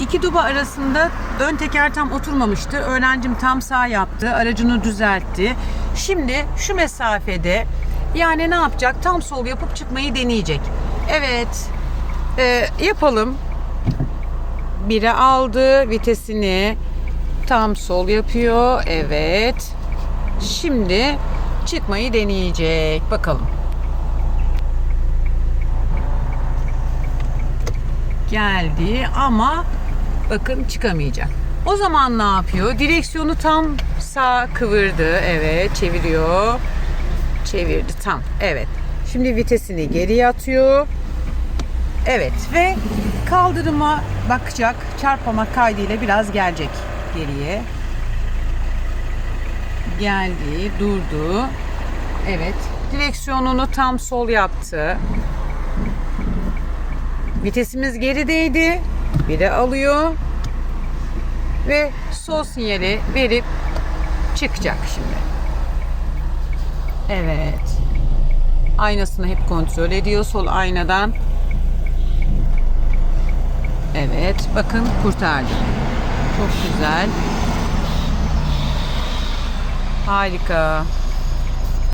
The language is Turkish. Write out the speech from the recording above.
iki duba arasında ön teker tam oturmamıştı. Öğrencim tam sağ yaptı. Aracını düzeltti. Şimdi şu mesafede yani ne yapacak? Tam sol yapıp çıkmayı deneyecek. Evet. Ee, yapalım. Biri aldı vitesini. Tam sol yapıyor. Evet. Şimdi çıkmayı deneyecek. Bakalım. Geldi ama bakın çıkamayacak. O zaman ne yapıyor? Direksiyonu tam sağ kıvırdı. Evet, çeviriyor. Çevirdi tam. Evet. Şimdi vitesini geriye atıyor. Evet ve kaldırıma bakacak. Çarpmamak kaydıyla biraz gelecek geriye. Geldi, durdu. Evet. Direksiyonunu tam sol yaptı. Vitesimiz gerideydi. Biri alıyor. Ve sol sinyali verip çıkacak şimdi. Evet. Aynasını hep kontrol ediyor sol aynadan. Evet, bakın kurtardı. Çok güzel. Harika.